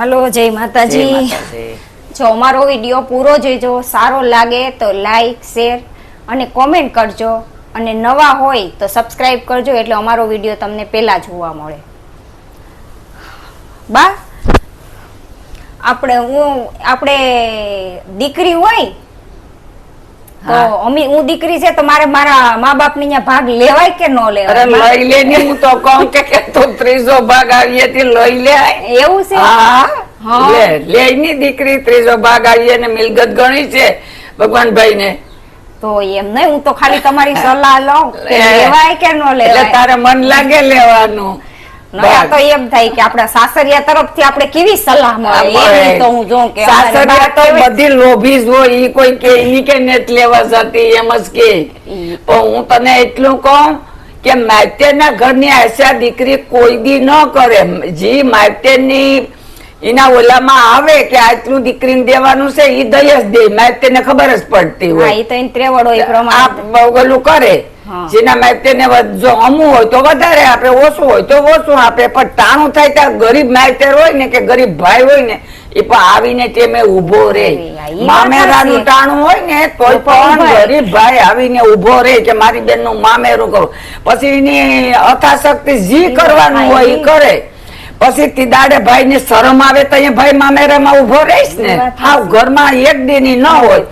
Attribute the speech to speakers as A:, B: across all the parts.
A: Hello જય માતાજી. જો અમારો વીડિયો પૂરો જોઈજો સારો લાગે તો લાઈક શેર અને કોમેન્ટ કરજો. અને નવા હોય તો સબસ્ક્રાઈબ કરજો એટલે અમારો વીડિયો તમને પહેલા જોવા મળે. બા આપણે હું આપણે દીકરી હોય તો અમી હું દીકરી છે તો મારે મારા મા બાપની ભાગ લેવાય કે ન લેવાય?
B: લઈ લે ને હું તો કહું કે કે ત્રીજો ભાગ આવીએ થી લઈ લે
A: એવું છે?
B: હા. લે લે ની દીકરી ત્રીજો ભાગ આવીએ ને મિલકત ગણી છે ભગવાનભાઈ ને
A: તો એમ નહીં હું તો ખાલી તમારી સલાહ લઉં લેવાય કે ન
B: એટલે
A: લેવાય?
B: તારે મન લાગે લેવાનું.
A: નહીં, તો એમ થાય કે આપણા સાસરિયા તરફથી આપણે કેવી સલાહ મળે?
B: આ
A: તો હું જોઉં કે
B: સાસરિયા તો બધી લોભી હોય ઈ કોઈ કે ઈ કે નેટ લેવા જતી એમ જ કે. પણ હું તને એટલું કહું કે માત્યના ઘરની આશા દીકરી કોઈ દી ન કરે. જે માત્યની એના ઓલામાં આવે કે આટલું દીકરીને દેવાનું છે એ દઈ જ દે. માત્યને ખબર જ પડતી
A: હા
B: હોય.
A: એ તો ત્રેવડ હોય
B: ઓલું કરે. જેના માત્યને જો અમું હોય તો વધારે આપે ઓછું હોય તો ઓછું આપે પણ ટાણું થાય ત્યાં ગરીબ માયતર હોય ને કે ગરીબ ભાઈ હોય ને એ પણ આવીને તેમે ઊભો રે. મામેરાનું ટાણું હોય ને
A: તો પણ
B: ગરીબ ભાઈ આવીને ઊભો રે કે મારી બેનનું મામેરું કરું. પછી એની અથાશક્તિ જી કરવાનું હોય એ કરે. પછી તી દાડે ભાઈ ને શરમ આવે તો અહીંયા ભાઈ મામેરામાં ઊભો રહીશ ને.
A: હા
B: ઘરમાં એક દિન ન હોય.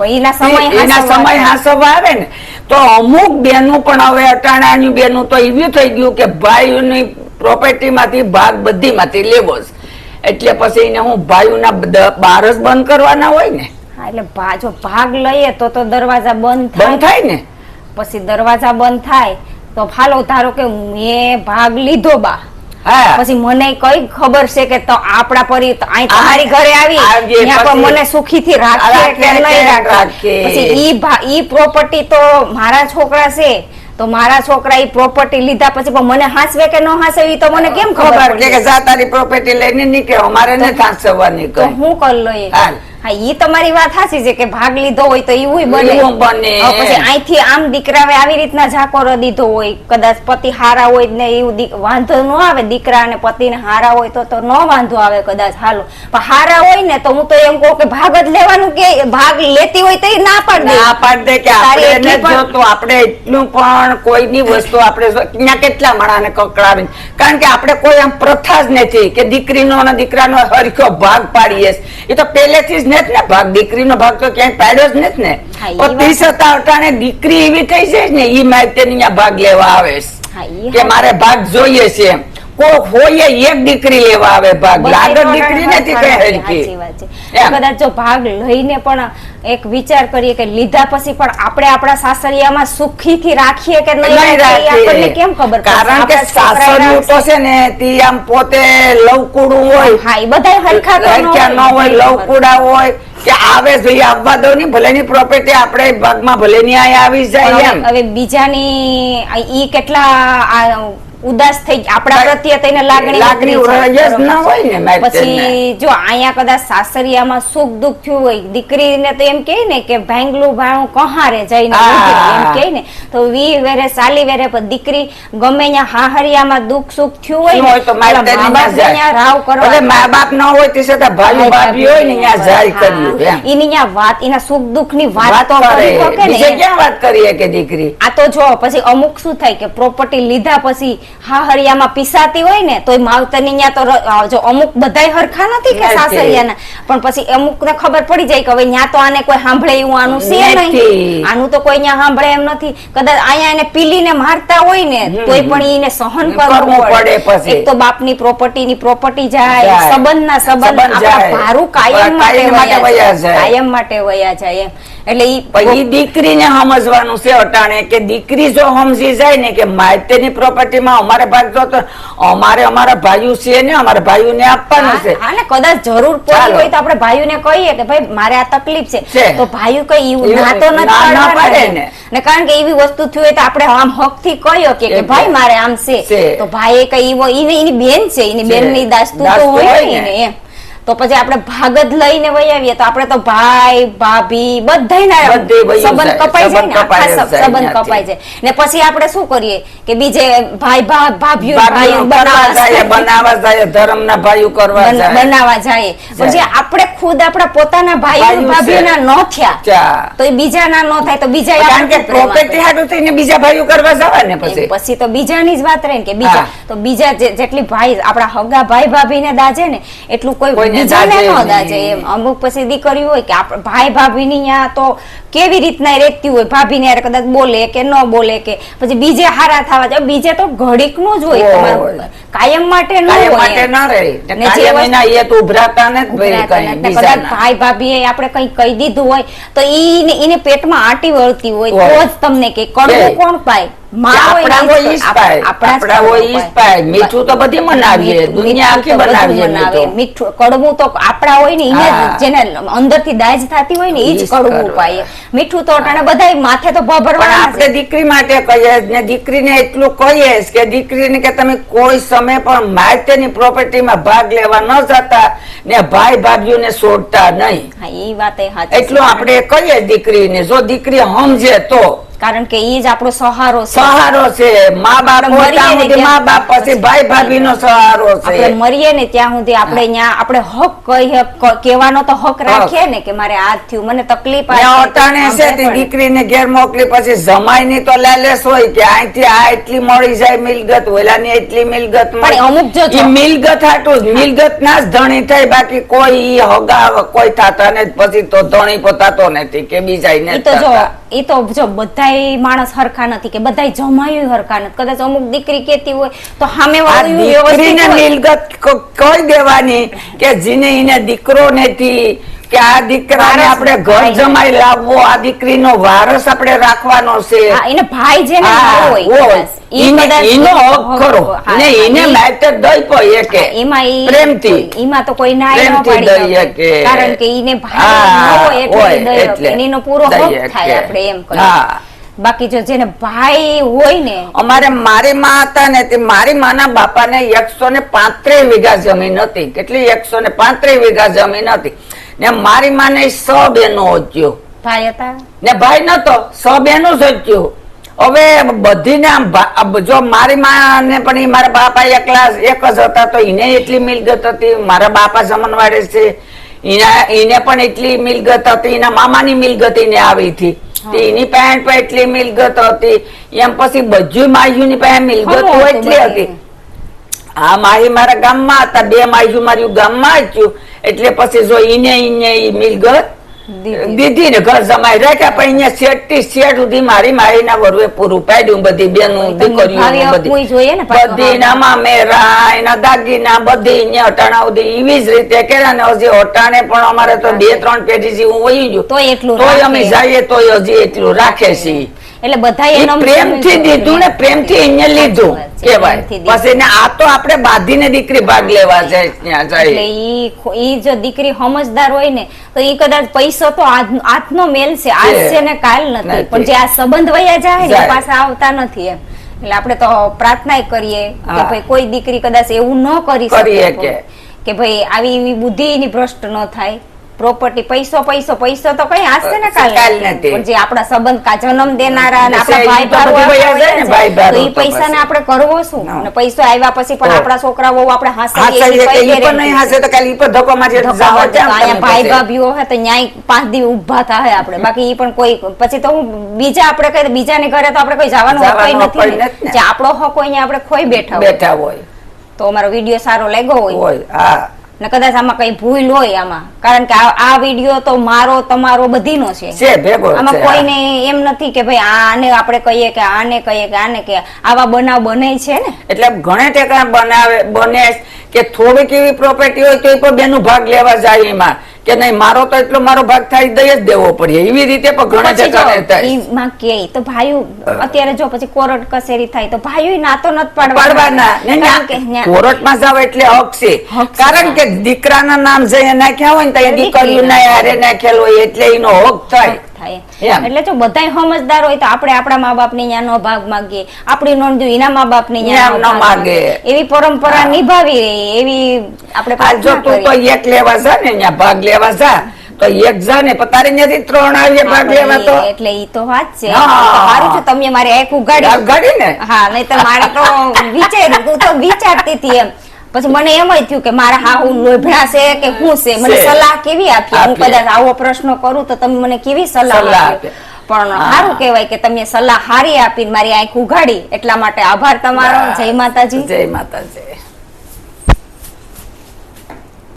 A: એના સમય. હાંસવા
B: આવે ને. તો અમુક બેનું પણ હવે અટાણાની બેનું તો એવું થઈ ગયું કે ભાઈઓની પ્રોપર્ટીમાંથી ભાગ બધી માંથી લેવો જ. એટલે પછી એને હું ભાઈઓના બાર જ બંધ કરવાના હોય ને?
A: એટલે ભા- જો ભાગ લઈએ તો તો દરવાજા બંધ
B: બંધ
A: થાય
B: ને?
A: પછી દરવાજા બંધ થાય તો ફાલો ધારો કે મેં ભાગ લીધો બા. પછી મને કઈ ખબર છે કે તો આપણા પરી અહીં તમારી ઘરે આવી પણ મને સુખી થી
B: રાખે
A: કે નહીં રાખે
B: રાખે.
A: પછી ઈ ઈ પ્રોપર્ટી તો મારા છોકરા છે તો મારા છોકરા ઈ પ્રોપર્ટી લીધા પછી પણ મને હાંસવે કે ન હાંસવે ઈ તો મને કેમ ખબર
B: કે
A: પડે?
B: જા તારી પ્રોપર્ટી લઈને નીકળ્યો મારે નથી હાંસવાની
A: હું કર લઈ
B: હાલ.
A: હા ઈ તમારી વાત સાચી છે કે ભાગ લીધો હોય તો એવું બને.
B: બને.
A: પછી અહીંથી આમ દીકરાએ આવી રીતના ઝાકોરો દીધો હોય કદાચ પતિ હારા હોય ને એવું વાંધો ન આવે દીકરા અને પતિને હારા હોય તો તો ન વાંધો આવે કદાચ હાલો. પણ હારા હોય ને તો હું તો એમ કહું કે ભાગ જ લેવાનું કે ભાગ લેતી હોય તો એ ના પાડ દે.
B: ના પાડ દે કે આપણે નથી આપણે એટલું પણ કોઈની વસ્તુ આપણે ત્યાં કેટલા માણાને કકડાવે કારણ કે આપણે કોઈ આમ પ્રથા જ નથી કે દીકરીનો અને દીકરાનો હરખો ભાગ પાડીએ એ તો પહેલેથી જ નથી ને ભાગ દીકરીનો ભાગ તો ક્યાંય પાડ્યો જ નથી ને પણ
A: વાત
B: તી અટાણે દીકરી એવી થઈ જાય ને ઈ માહિતી તેની ભાગ લેવા આવે છે. કે મારે ભાગ જોઈએ છે એમ. કોઈ હોય એક દીકરી લેવા આવે ભાગ. લાગત દીકરી નથી કઈ
A: છે,
B: હરખી
A: સાચી વાત છે.
B: એમ.
A: કદાચ જો ભાગ લઈને પણ એક વિચાર કરીએ કે લીધા પછી પણ આપણે આપણા સાસરિયામાં સુખીથી રાખીએ કે નહીં
B: નહીં
A: રાખીએ, એ આપણને કેમ ખબર
B: કારણ કે સાસરિયું તો છે ને તી આમ પોતે લવકુડું હોય.
A: હા, એ બધા હરખા
B: હરખ્યા ન હોય લવકુડા હોય કે આવે જોઈએ આવવા દો ની ભલે ની પ્રોપર્ટી આપણે ભાગમાં ભલે ની આયા આવી જાય
A: હવે બીજાની ઈ કેટલા ઉદાસ થઈ આપણા પ્રત્યે તેને લાગણી
B: ના હોય ને
A: પછી જો અહીંયા કદાચ સાસરિયામાં સુખ દુઃખ થયું હોય દીકરીને તો એમ કહે ને કે ભેંગલું ભાણું કહારે જઈને એમ કહે ને. તો વી વેરે સાલી વેરે પણ દીકરી ગમે ત્યાં હાહરિયામાં દુઃખ સુખ થયું હોય ને તો રાવ કરો
B: એટલે મા બાપ ન હોય તે છતાં ભાઈ ભાભી હોય ને ત્યાં જાય કર્યું
A: એની ત્યાં વાત એના સુખ દુઃખની વાત તો
B: કરી.
A: શકે ને.
B: ક્યાં વાત કરીએ કે દીકરી?
A: આ તો જો પછી અમુક શું થાય કે પ્રોપર્ટી લીધા પછી હાહરિયામાં પીસાતી હોય ને તો માવતરની ન્યા તો જો અમુક બધાય હરખા નથી કે સાસરિયાના? પણ પછી અમુક ને ખબર પડી જાય કે હવે ન્યા તો આને કોઈ સાંભળે એવું આનું છે નહીં. આનું તો કોઈ ન્યા સાંભળે એમ નથી. કદાચ અહીંયા એને પીલીને મારતા હોય ને તોય પણ એને સહન
B: કરવું પડે
A: એક તો બાપની પ્રોપર્ટી ની પ્રોપર્ટી જાય. સંબંધના સંબંધ આપણા. ભારું કાયમ માટે વયા જાય. કાયમ માટે વયા જાય એમ. એટલે ઈ
B: દીકરીને સમજવાનું છે અટાણે કે દીકરી જો સમજી જાય ને કે માયતેની પ્રોપર્ટીમાં અમારે ભાગ તો અમારે અમારા ભાઈઓ છે ને અમારા ભાઈઓને આપવાનું છે.
A: હા ને કદાચ જરૂર પડી હોય તો આપણે ભાઈઓને કહીએ કે ભાઈ મારે આ તકલીફ છે. તો ભાઈઓ કઈ એવું ના તો નથી
B: ના- પડે
A: ને. કારણ કે એવી વસ્તુ થયું હોય તો આપણે આમ હકથી કહ્યો કે ભાઈ મારે આમ છે. તો ભાઈ કઈ એવો એની બેન છે. એની બેનની દાસ્તુ તો હોય ને. એમ. તો પછી આપણે ભાગ જ લઈને વહી આવીએ તો આપણે તો ભાઈ ભાભી બધાયના સંબંધ કપાઈ જાય ને.
B: સંબંધ કપાઈ
A: આખા
B: જાય
A: સંબંધ કપાઈ જાય. ને પછી આપણે શું કરીએ કે બીજે ભાઈ ભાભીઓ ભાઈઓ
B: જાય
A: બનાવવા
B: જાય ધર્મના ભાઈઓ કરવા જાય.
A: બનાવવા જાય. પછી આપણે ખુદ આપણા પોતાના
B: ભાઈ.
A: ભાભીઓના ન થયા તો એ બીજાના ન થાય તો બીજા
B: કારણ કે પ્રોપર્ટી હાટું થઈને બીજા ભાઈઓ કરવા જવા ને પછી.
A: પછી તો બીજાની જ વાત રહે ને કે બીજા તો બીજા જેટલી ભાઈ આપણા હગા ભાઈ ભાભીને દાજે ને એટલું કોઈ બીજાને ન દાજે એમ અમુક પછી દીકરીઓ હોય કે આપણે ભાઈ ભાભીની ન્યા તો કેવી રીતના રહેતી હોય? ભાભી ને કદાચ બોલે કે ન બોલે કે પછી બીજે હારા થવા જાય. બીજે તો ઘડીકનું જ હોય. કાયમ માટે ન
B: કાયમ માટે ન રહે. ને
A: ને જે
B: કાયમ એના એ તો ઉભરાતા ને ભાઈ
A: ઉભરાતા કદાચ ભાઈ ભાભી આપણે કઈ કહી દીધું હોય તો ઈ ઈને પેટમાં આંટી વળતી હોય. તો જ તમને કે કડવું કોણ પાય? માં.
B: મીઠું તો બધી. દુનિયા આખી બનાવીએ મીઠું.
A: કડવું તો આપણા હોય ને જેને અંદરથી દાજ થતી હોય ને જ કડવું. મીઠું તો અટાણે માથે તો
B: આપણે દીકરી માટે કહીએ ને દીકરીને એટલું કહીએ કે દીકરીને કે તમે કોઈ સમય પણ માયતેની પ્રોપર્ટીમાં ભાગ લેવા ન જતા ને ભાઈ ભાભીઓને છોડતા નહીં
A: હા વાત.
B: એટલું આપણે કહીએ દીકરીને જો દીકરી સમજે તો
A: કારણ કે ઈ જ આપણો સહારો છે.
B: સહારો છે. મા બાપ
A: ને
B: મા બાપ પછી ભાઈ ભાભીનો સહારો
A: આપણે મરીએ ને ત્યાં સુધી આપણે ન્યા આપણે હક કહી કહેવાનો તો હક રાખીએ ને કે મારે આ થયું. મને તકલીફ આવી
B: અટાણે છે તે દીકરીને ઘેર મોકલી પછી જમાઈની તો લાલેશ હોય કે અહીંથી આ એટલી મળી જાય મિલગત ઓલાની એટલી મિલગત
A: પણ અમુક જો-
B: ઈ મિલગત હાટું જ, મિલગત ના જ ધણી થાય બાકી કોઈ હગા કોઈ થાતા ને પછી તો ધણી પોતાતો નથી કે બીજા
A: ને તો જો ઈ તો જો બધાય માણસ હરખા નથી કે બધાય જમાયું હરખા નથી કદાચ અમુક દીકરી કેતી હોય તો સામે
B: દીકરીને
A: હોય.
B: કહી દેવાની કે જીને એને દીકરો નથી કે આ દીકરાને આપણે ઘર જમાઈ લાવવો આ દીકરીનો વારસ આપણે રાખવાનો છે.
A: એને ભાઈ જેને હોય
B: હોય.
A: કદાચ. ઈ
B: ઈને-
A: કદાચ
B: ઈનો હક ખરો. ને
A: હા,
B: ઈને દઈ પડે કે
A: એમાં
B: પ્રેમથી.
A: ઈમાં તો કોઈ નાય ન
B: પ્રેમથી
A: પાડી
B: દઈએ
A: શકે.
B: કે-
A: કારણ કે ઈને ભાઈ હોય એટલે
B: હોય,
A: ઈ દઈ
B: એટલે
A: શકે. એનો પૂરો હક થાય આપણે એમ કહીએ. બાકી જો જેને ભાઈ હોય ને
B: અમારે મારી માં હતા ને તે મારી માના બાપાને એકસો ને પાંત્રીસ વીઘા જમીન હતી. કેટલી? એકસો ને પાંત્રીસ વીઘા જમીન હતી. ને મારી માને સ બેનો હત્યો
A: ભાઈ હતા?
B: ને ભાઈ નતો સ બેનો જ હત્યો હવે બધીને આમ જો મારી માં પણ મારા બાપા એકલા એક જ હતા તો એને એટલી મિલગત હતી મારા બાપા જમનવાડે છે. એને પણ એટલી મિલગત હતી એના મામાની મિલગત એને આવી હતી. એની પાસે પણ એટલી મિલગત હતી. એમ પછી બધું માયુની પાસે મિલગત
A: ખરું
B: એટલી હતી. આ માહી મારા ગામમાં હતા બે માયુ મારી ગામમાં જ થયું એટલે પછી જો ઈને ઈને ઈ મિલગત
A: દીધી.
B: ને ઘર જમાઈ રાખ્યા પણ અહીંયા શેઠથી શેઠ સુધી મારી મારીના વરુએ પૂરું પાડ્યું બધી બેનું દીકરીઓ
A: આપવું જોઈએ ને પાછું.
B: બધી ના મામેરા એના દાગીના બધી અહીંયા અટાણા સુધી એવી જ રીતે કર્યા ને હજી અટાણે પણ અમારે તો બે ત્રણ પેઢી જેવું હોય ગયું
A: તોય
B: અમે. જઈએ તોય હજી એટલું રાખે છીએ
A: એટલે બધા
B: એ પ્રેમથી દીધું ને પ્રેમથી એને લીધું કેવાય બસ એને આ તો આપણે બાંધીને દીકરી ભાગ લેવા જાય ત્યાં
A: એટલે
B: જાય.
A: ઈ ઈ જો દીકરી સમજદાર હોય ને તો ઈ કદાચ પૈસો તો આજનો મેલ છે આજ
B: છે.
A: ને કાલ નથી. પણ જે આ સંબંધ વયા જાય ને પાછા આવતા નથી એમ. એટલે આપણે તો પ્રાર્થના કરીએ કે ભાઈ કોઈ દીકરી કદાચ એવું ન કરી શકે. કે ભાઈ આવી એવી બુદ્ધિ એની ભ્રષ્ટ ન થાય. પ્રોપર્ટી પૈસો પૈસો પૈસો તો કઈ હશે ને કાલ? નથી. પણ જે આપણા સંબંધ કા જન્મ દેનારા અને આપણા
B: ભાઈ
A: ભાઈ
B: તો બધું
A: ભારો
B: ને,
A: આપણા કરવો શું? અને પૈસો આવ્યા પછી પણ
B: આપણા
A: આપણા છોકરાઓ આપણે
B: હા
A: guarantee
B: તો કાલ ઈ પર ધક્કો મારી
A: અહીંયા ભાઈ. ભાભીઓ હોય તો ન્યાય પાંચ દી ઊભા થાય આપણે. બાકી ઈ પણ કોઈ પછી તો હું બીજા આપણે કઈ બીજાને ઘરે તો આપણે કોઈ જવાનું
B: હોય
A: નથી. જે આપણો હક હોય ને આપણે ખોઈ બેઠા હોય.
B: બેઠા હોય.
A: તો અમારો વીડિયો સારો લાગ્યો હોય.
B: હોય હા.
A: ને કદાચ આમાં કઈ ભૂલ હોય આમાં. કારણ કે આ- વીડિયો તો મારો તમારો બધીનો છે.
B: છે
A: આમાં કોઈને એમ નથી કે ભાઈ આને આપણે કહીએ કે આને કહીએ કે આને કે આવા બનાવ બને છે ને?
B: એટલે ઘણે ટેકા બનાવે બને કે થોડીક એવી પ્રોપર્ટી હોય તો એ પણ બેનો ભાગ લેવા જાય એમાં. કે નહીં મારો તો એટલો મારો ભાગ થાય દઈ જ દેવો પડે. એવી રીતે પણ ઘણા
A: પછી જો
B: ટેકા થાય.
A: ઈ માં કે તો ભાઈઓ અત્યારે જો પછી કોરટ કસેરી થાય તો ભાઈઓ નાતો નત
B: પાડવાના. કોરટમાં જાવ એટલે હક છે. કારણ કે દીકરાના નામ જઈને નાખ્યા હોય ને તો એ
A: દીકરી
B: દીકરીઓ ના હારે નાખેલ હોય એટલે એનો હક થાય.
A: થાય એટલે જો બધાય સમજદાર હોય તો આપણે આપણા મા બાપની નો ભાગ માંગીએ. આપણી નોંધ્યું એના મા બાપની નો
B: માંગે.
A: એવી પરંપરા નિભાવી એવી આપણે
B: જો તું તો એક લેવા જા ને અહીંયા ભાગ લેવા જા. તો એક જાને ત્યાંથી ત્રણ આવીએ ભાગ લેવા તો.
A: એટલે- ઈ તો વાત છે. સારું છે તમે મારે એક ઉગાડી
B: ગાડી ને?
A: હા નહીં તો મારે તો વિચાર્યું તું તો વિચારતી હતી એમ. પછી મને એમ જ થયું કે મારા હા હું લોભણા છે કે શું છે? મને સલાહ કેવી આપી? હું કદાચ આવો પ્રશ્ન કરું તો તમે મને કેવી સલાહ આપી? પણ સારું કહેવાય કે તમે સલાહ હારી આપીને મારી આંખ ઉઘાડી. એટલા માટે આભાર તમારો. જય માતાજી.
B: જય માતાજી.